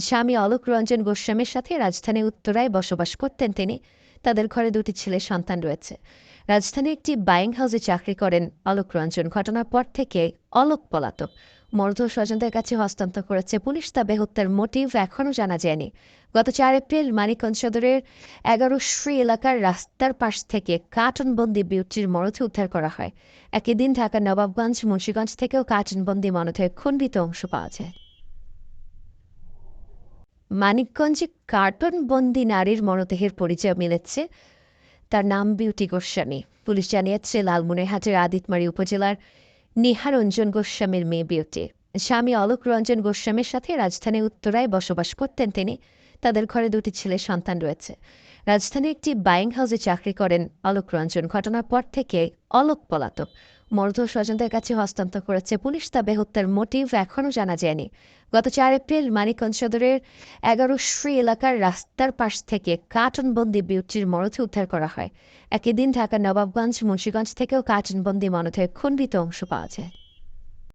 স্বামী অলোক রঞ্জন গোস্বামীর সাথে রাজধানী উত্তরায় বসবাস করতেন তিনি। তাদের ঘরে দুটি ছেলে সন্তান রয়েছে। রাজধানী একটি বাইং হাউসে চাকরি করেন অলোক রঞ্জন। ঘটনার পর থেকে অলোক পলাতক। মরদেহ স্বজনদের কাছে হস্তান্তর করেছে পুলিশ তবে হত্যার মোটিভ এখনও জানা যায়নি। গত চার এপ্রিল মানিকগঞ্জ সদরের এগারো শ্রী এলাকার রাস্তার পাশ থেকে কার্টনবন্দি বিউটির মরদেহ উদ্ধার করা হয়। একই দিন ঢাকার নবাবগঞ্জ, মুন্সীগঞ্জ থেকেও কার্টনবন্দি মরদেহের খণ্ডিত অংশ পাওয়া যায়। মানিকগঞ্জে কার্টনবন্দি নারীর মরদেহের পরিচয় মিলেছে। তার নাম বিউটি গোস্বামী। পুলিশ জানিয়েছে, লালমনিরহাটের আদিতমারি উপজেলার নিহারঞ্জন গোস্বামীর মেয়ে বিউটি। স্বামী অলোক রঞ্জন গোস্বামীর সাথে রাজধানী উত্তরায় বসবাস করতেন তিনি। তাদের ঘরে দুটি ছেলে সন্তান রয়েছে। রাজধানী একটি বাইং হাউসে চাকরি করেন অলোক রঞ্জন। ঘটনার পর থেকে অলোক পলাতক। মরদেহ স্বজনদের কাছে হস্তান্তর করেছে পুলিশ তবে হত্যার মোটিভ এখনও জানা যায়নি। গত চার এপ্রিল মানিকগঞ্জ সদরের এগারো শ্রী এলাকার রাস্তার পাশ থেকে কার্টনবন্দি বিউটির মরদেহ উদ্ধার করা হয়। একই দিন ঢাকার নবাবগঞ্জ, মুন্সীগঞ্জ থেকেও কার্টনবন্দি মরদেহের খণ্ডিত অংশ পাওয়া যায়।